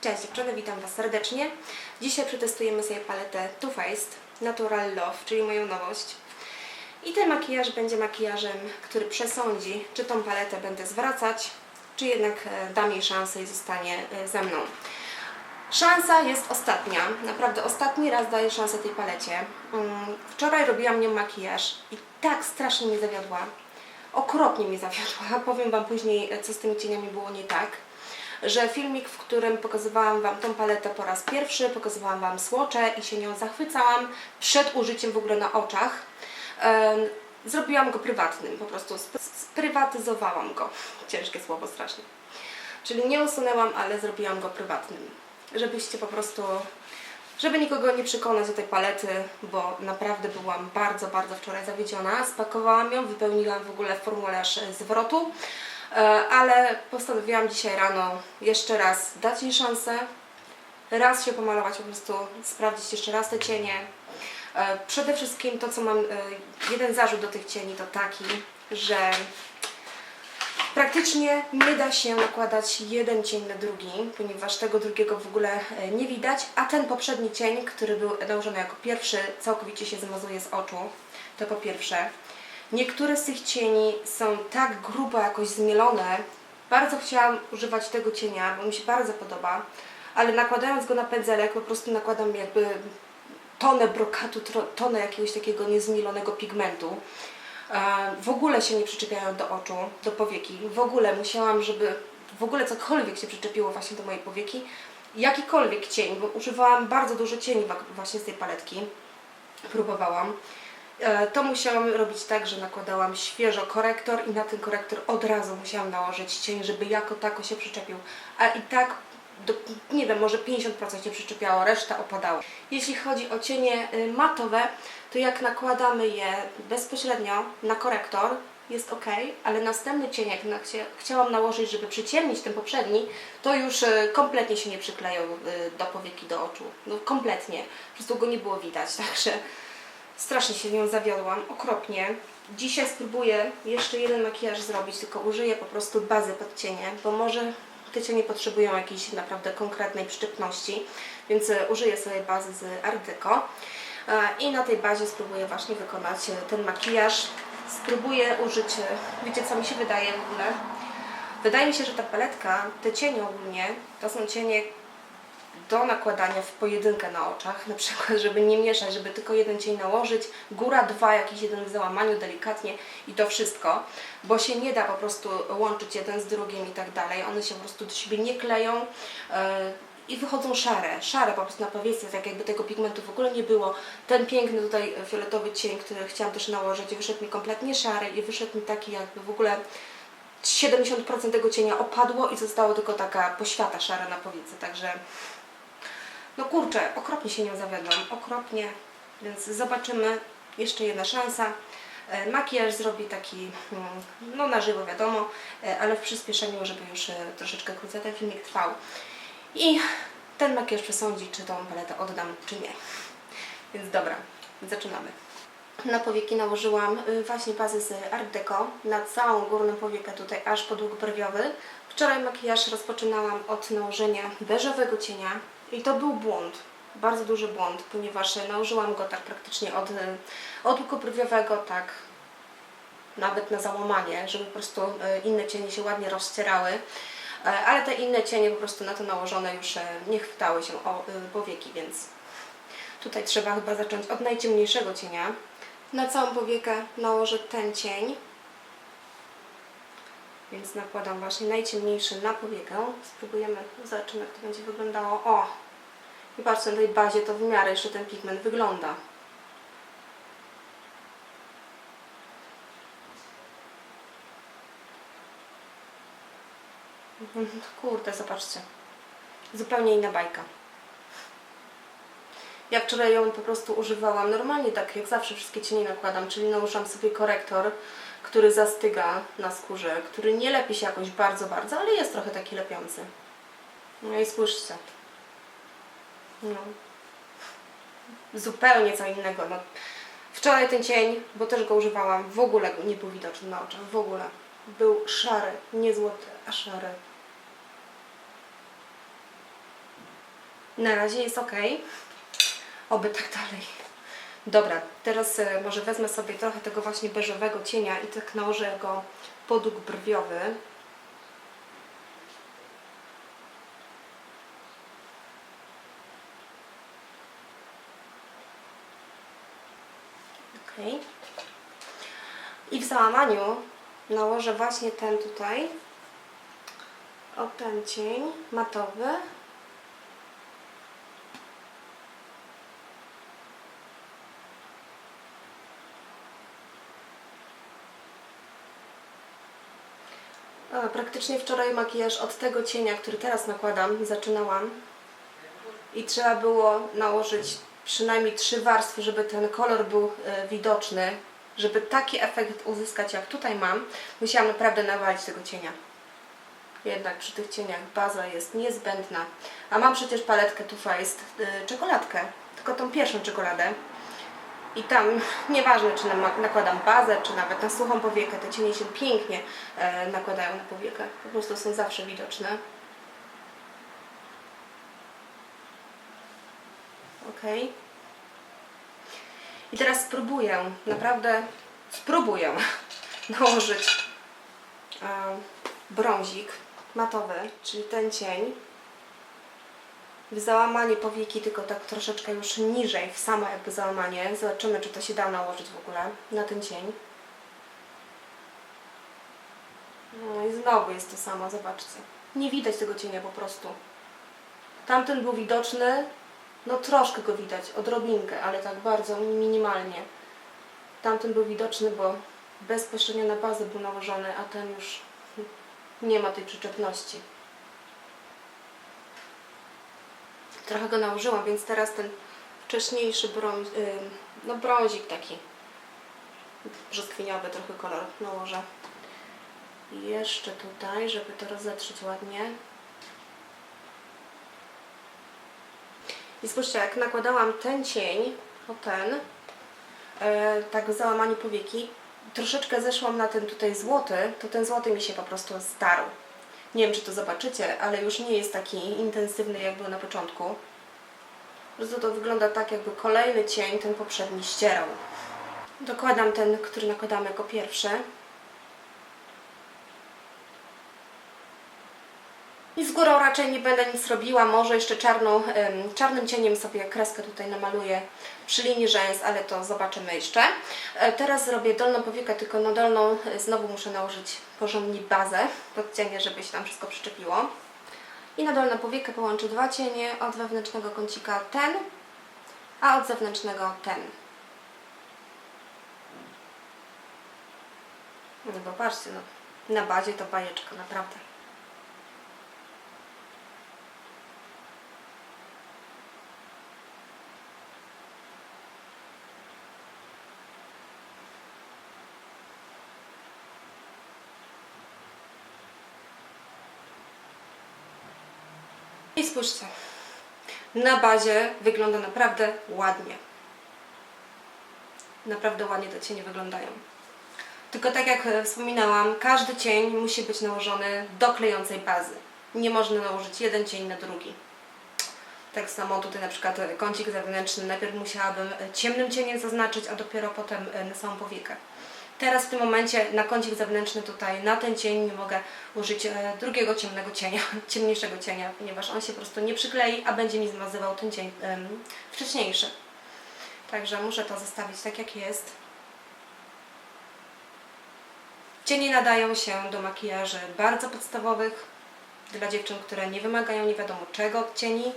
Cześć dziewczyny, witam Was serdecznie. Dzisiaj przetestujemy sobie paletę Too Faced Natural Love, czyli moją nowość. I ten makijaż będzie makijażem, który przesądzi, czy tą paletę będę zwracać, czy jednak e, dam jej szansę i zostanie e, ze mną. Szansa jest ostatnia, naprawdę ostatni raz daję szansę tej palecie. Mm, Wczoraj robiłam nią makijaż i tak strasznie mnie zawiodła. Okropnie mnie zawiodła. Powiem Wam później, e, co z tymi cieniami było nie tak. Że filmik, w którym pokazywałam Wam tą paletę po raz pierwszy, pokazywałam Wam słocze i się nią zachwycałam przed użyciem w ogóle na oczach. Zrobiłam go prywatnym, po prostu sp- sprywatyzowałam go. Ciężkie słowo strasznie. Czyli nie usunęłam, ale zrobiłam go prywatnym. Żebyście po prostu, żeby nikogo nie przekonać do tej palety, bo naprawdę byłam bardzo, bardzo wczoraj zawiedziona. Spakowałam ją, wypełniłam w ogóle formularz e, zwrotu, ale postanowiłam dzisiaj rano jeszcze raz dać jej szansę, raz się pomalować, po prostu sprawdzić jeszcze raz te cienie. E, Przede wszystkim to, co mam, e, jeden zarzut do tych cieni to taki, że Praktycznie nie da się nakładać jeden cień na drugi, ponieważ tego drugiego w ogóle e, nie widać, a ten poprzedni cień, który był nałożony jako pierwszy, całkowicie się zmazuje z oczu. To po pierwsze. Niektóre z tych cieni są tak grubo jakoś zmielone. Bardzo chciałam używać tego cienia, bo mi się bardzo podoba, ale nakładając go na pędzelek po prostu nakładam jakby tonę brokatu, tonę jakiegoś takiego niezmielonego pigmentu. E, w ogóle się nie przyczepiają do oczu, do powieki. W ogóle musiałam, żeby w ogóle cokolwiek się przyczepiło właśnie do mojej powieki. Jakikolwiek cień, bo używałam bardzo dużo cieni właśnie z tej paletki. Próbowałam. E, To musiałam robić tak, że nakładałam świeżo korektor i na ten korektor od razu musiałam nałożyć cień, żeby jako tako się przyczepił. A i tak, do, nie wiem, może 50% się przyczepiało, reszta opadało. Jeśli chodzi o cienie y, matowe, to jak nakładamy je bezpośrednio na korektor, jest ok, ale następny cień, jak chciałam nałożyć, żeby przyciemnić ten poprzedni, to już y, kompletnie się nie przyklejał y, do powieki, do oczu. No kompletnie. Po prostu go nie było widać, także strasznie się nią zawiodłam, okropnie. Dzisiaj spróbuję jeszcze jeden makijaż zrobić, tylko użyję po prostu bazy pod cienie, bo może te cienie potrzebują jakiejś naprawdę konkretnej przyczepności, więc e, użyję sobie bazy z Art Deco E, i na tej bazie spróbuję właśnie wykonać e, ten makijaż. Spróbuję użyć, wiecie co mi się wydaje w ogóle? Wydaje mi się, że ta paletka, te cienie ogólnie, to są cienie do nakładania w pojedynkę na oczach, na przykład, żeby nie mieszać, żeby tylko jeden cień nałożyć, góra dwa, jakiś jeden w załamaniu delikatnie i to wszystko, bo się nie da po prostu łączyć jeden z drugim i tak dalej, one się po prostu do siebie nie kleją yy, i wychodzą szare, szare po prostu na powiece, tak jakby tego pigmentu w ogóle nie było. Ten piękny tutaj fioletowy cień, który chciałam też nałożyć, wyszedł mi kompletnie szary i wyszedł mi taki jakby w ogóle 70% tego cienia opadło i zostało tylko taka poświata szara na powiece, także no kurczę, okropnie się nią zawiodłam, okropnie, więc zobaczymy, jeszcze jedna szansa. E, Makijaż zrobi taki, mm, no na żywo wiadomo, e, ale w przyspieszeniu, żeby już e, troszeczkę krócej ten filmik trwał. I ten makijaż przesądzi, czy tą paletę oddam, czy nie. Więc dobra, zaczynamy. Na powieki nałożyłam y, właśnie bazę z Art Deco na całą górną powiekę tutaj aż po długobrwiowy. Wczoraj makijaż rozpoczynałam od nałożenia beżowego cienia i to był błąd, bardzo duży błąd, ponieważ nałożyłam go tak praktycznie od, y, od długobrwiowego, tak nawet na załamanie, żeby po prostu y, inne cienie się ładnie rozcierały. E, Ale te inne cienie po prostu na to nałożone już e, nie chwytały się o powieki, więc Tutaj trzeba chyba zacząć od najciemniejszego cienia. Na całą powiekę nałożę ten cień. Więc nakładam właśnie najciemniejszy na powiekę. Spróbujemy, zobaczymy jak to będzie wyglądało. O! I patrzcie, na tej bazie to w miarę jeszcze ten pigment wygląda. Mhm, Kurde, zobaczcie. Zupełnie inna bajka. Ja wczoraj ją po prostu używałam normalnie, tak jak zawsze wszystkie cienie nakładam, czyli nałożyłam sobie korektor, który zastyga na skórze, który nie lepi się jakoś bardzo, bardzo, ale jest trochę taki lepiący. No i spójrzcie. No. Zupełnie co innego. No. Wczoraj ten cień, bo też go używałam, w ogóle nie był widoczny na oczach, w ogóle. Był szary, nie złoty, a szary. Na razie jest ok. Oby tak dalej. Dobra, teraz e, może wezmę sobie trochę tego właśnie beżowego cienia i tak nałożę go podłóg brwiowy. Ok. I w załamaniu nałożę właśnie ten tutaj, o ten cień matowy. Praktycznie wczoraj makijaż od tego cienia, który teraz nakładam, zaczynałam. I trzeba było nałożyć przynajmniej trzy warstwy, żeby ten kolor był e, widoczny. Żeby taki efekt uzyskać, jak tutaj mam, musiałam naprawdę nawalić tego cienia. Jednak przy tych cieniach baza jest niezbędna. A mam przecież paletkę Too Faced, e, czekoladkę, tylko tą pierwszą czekoladę. I tam nieważne, czy nakładam bazę, czy nawet na suchą powiekę, te cienie się pięknie e, nakładają na powiekę. Po prostu są zawsze widoczne. Ok. I teraz spróbuję, naprawdę spróbuję nałożyć e, brązik matowy, czyli ten cień w załamanie powieki, tylko tak troszeczkę już niżej, w samo jakby załamanie. Zobaczymy, czy to się da nałożyć w ogóle na ten cień. No i znowu jest to samo, zobaczcie. Nie widać tego cienia po prostu. Tamten był widoczny, no troszkę go widać, odrobinkę, ale tak bardzo minimalnie. Tamten był widoczny, bo bezpośrednio na bazę był nałożony, a ten już nie ma tej przyczepności. Trochę go nałożyłam, więc teraz ten wcześniejszy brąz, y, no brązik taki brzoskwiniowy trochę kolor nałożę. Jeszcze tutaj, żeby to rozetrzeć ładnie. I spójrzcie, jak nakładałam ten cień, o ten, e, tak w załamaniu powieki, troszeczkę zeszłam na ten tutaj złoty, to ten złoty mi się po prostu starł. Nie wiem, czy to zobaczycie, ale już nie jest taki intensywny, jak był na początku. Po prostu to wygląda tak, jakby kolejny cień ten poprzedni ścierał. Dokładam ten, który nakładam jako pierwszy. I z górą raczej nie będę nic robiła, może jeszcze czarną, czarnym cieniem sobie kreskę tutaj namaluję przy linii rzęs, ale to zobaczymy jeszcze. E, Teraz zrobię dolną powiekę, tylko na dolną e, znowu muszę nałożyć porządnie bazę pod cienie, żeby się tam wszystko przyczepiło. I na dolną powiekę połączę dwa cienie, od wewnętrznego kącika ten, a od zewnętrznego ten. No bo patrzcie, no, na bazie to bajeczka, naprawdę. Spójrzcie, na bazie wygląda naprawdę ładnie. Naprawdę ładnie te cienie wyglądają. Tylko tak jak e, wspominałam, każdy cień musi być nałożony do klejącej bazy. Nie można nałożyć jeden cień na drugi. Tak samo tutaj na przykład e, kącik zewnętrzny najpierw musiałabym e, ciemnym cieniem zaznaczyć, a dopiero potem na samą powiekę. Teraz w tym momencie na kącik zewnętrzny tutaj na ten cień nie mogę użyć e, drugiego ciemnego cienia, ciemniejszego cienia, ponieważ on się po prostu nie przyklei, a będzie mi zmazywał ten cień em, wcześniejszy. Także muszę to zostawić tak jak jest. Cienie nadają się do makijaży bardzo podstawowych, dla dziewczyn, które nie wymagają nie wiadomo czego od cieni.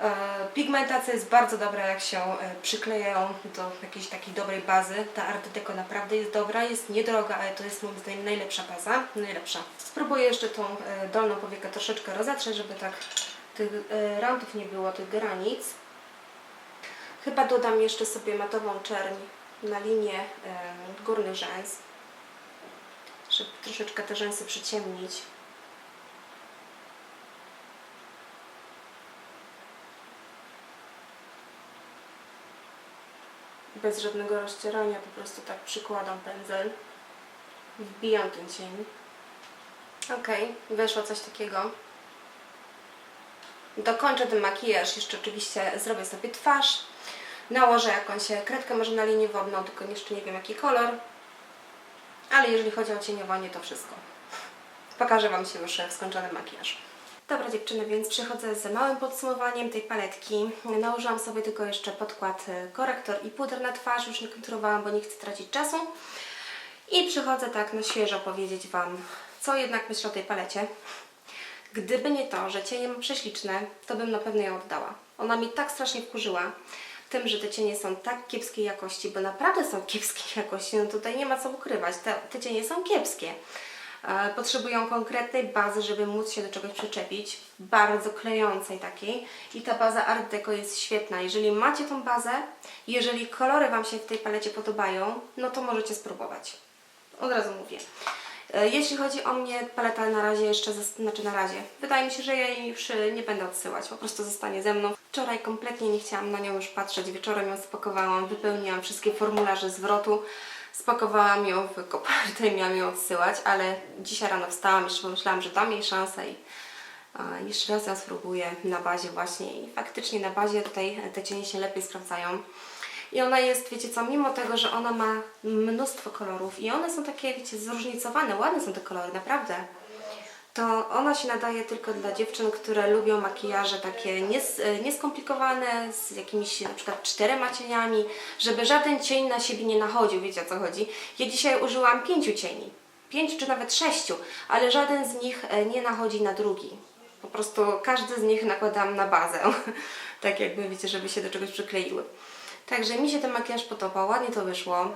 E, Pigmentacja jest bardzo dobra, jak się e, przyklejają do jakiejś takiej dobrej bazy. Ta Art Deco naprawdę jest dobra, jest niedroga, ale to jest moim zdaniem najlepsza baza. Najlepsza. Spróbuję jeszcze tą e, dolną powiekę troszeczkę rozetrzeć, żeby tak tych randów nie było, tych granic. Chyba dodam jeszcze sobie matową czerń na linię górnych rzęs, żeby troszeczkę te rzęsy przyciemnić. Bez żadnego rozcierania, po prostu tak przykładam pędzel, wbijam ten cień. Ok, weszło coś takiego. Dokończę ten makijaż, jeszcze oczywiście zrobię sobie twarz. Nałożę jakąś kredkę może na linię wodną, tylko jeszcze nie wiem jaki kolor. Ale jeżeli chodzi o cieniowanie, to wszystko. Pokażę Wam się już w skończonym makijażu. Dobra dziewczyny, więc przychodzę z małym podsumowaniem tej paletki. Nałożyłam sobie tylko jeszcze podkład, y, korektor i puder na twarz. Już nie konturowałam, bo nie chcę tracić czasu. I przychodzę tak na świeżo powiedzieć Wam, co jednak myślę o tej palecie. Gdyby nie to, że cienie mam prześliczne, to bym na pewno ją oddała. Ona mi tak strasznie wkurzyła tym, że te cienie są tak kiepskiej jakości, bo naprawdę są kiepskiej jakości, no tutaj nie ma co ukrywać, te, te cienie są kiepskie. E, Potrzebują konkretnej bazy, żeby móc się do czegoś przyczepić, bardzo klejącej takiej i ta baza Art Deco jest świetna. Jeżeli macie tą bazę, jeżeli kolory Wam się w tej palecie podobają, no to możecie spróbować. Od razu mówię. E, Jeśli chodzi o mnie, paleta na razie jeszcze, znaczy na razie, wydaje mi się, że ja jej już nie będę odsyłać, po prostu zostanie ze mną. Wczoraj kompletnie nie chciałam na nią już patrzeć, wieczorem ją spakowałam, wypełniłam wszystkie formularze zwrotu, spakowałam ją w kopertę i miałam ją odsyłać, ale dzisiaj rano wstałam, jeszcze pomyślałam, że dam jej szansę i jeszcze raz ją spróbuję na bazie właśnie i faktycznie na bazie tutaj te cienie się lepiej sprawdzają. I ona jest, wiecie co, mimo tego, że ona ma mnóstwo kolorów i one są takie, wiecie, zróżnicowane, ładne są te kolory, naprawdę. To ona się nadaje tylko dla dziewczyn, które lubią makijaże takie nies, e, nieskomplikowane, z jakimiś na przykład czterema cieniami, żeby żaden cień na siebie nie nachodził, wiecie o co chodzi. Ja dzisiaj użyłam pięciu cieni, pięciu czy nawet sześciu, ale żaden z nich e, nie nachodzi na drugi. Po prostu każdy z nich nakładam na bazę, tak jakby wiecie, żeby się do czegoś przykleiły. Także mi się ten makijaż podobał, ładnie to wyszło.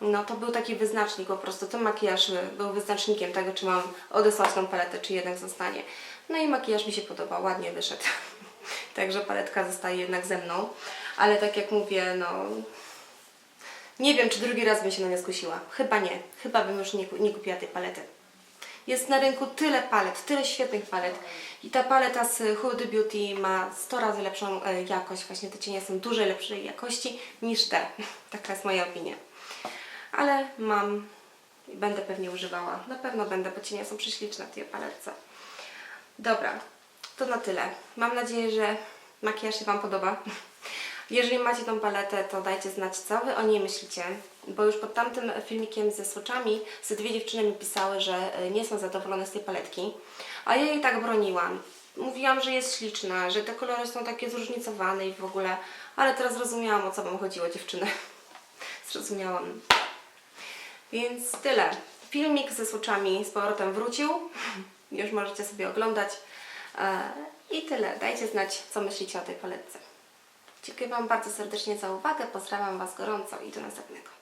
No to był taki wyznacznik, po prostu ten makijaż y, był wyznacznikiem tego, czy mam odesłać tą paletę, czy jednak zostanie. No i makijaż mi się podobał, ładnie wyszedł. Także paletka zostaje jednak ze mną. Ale tak jak mówię, no nie wiem, czy drugi raz bym się na nie skusiła. Chyba nie. Chyba bym już nie, nie kupiła tej palety. Jest na rynku tyle palet, tyle świetnych palet i ta paleta z Huda Beauty ma 100 razy lepszą e, jakość. Właśnie te cienie są dużej lepszej jakości niż te. Taka jest moja opinia. Ale mam i będę pewnie używała. Na pewno będę, bo cienie są prześliczne w tej paletce. Dobra, to na tyle. Mam nadzieję, że makijaż się Wam podoba. Jeżeli macie tą paletę, to dajcie znać, co Wy o niej myślicie, bo już pod tamtym filmikiem ze słoczami ze dwie dziewczyny mi pisały, że e, nie są zadowolone z tej paletki, a ja jej tak broniłam. Mówiłam, że jest śliczna, że te kolory są takie zróżnicowane i w ogóle, ale teraz zrozumiałam, o co Wam chodziło, dziewczyny. Zrozumiałam. Więc tyle. Filmik ze słoczami z powrotem wrócił. Już możecie sobie oglądać. E, I tyle. Dajcie znać, co myślicie o tej paletce. Dziękuję Wam bardzo serdecznie za uwagę. Pozdrawiam Was gorąco i do następnego.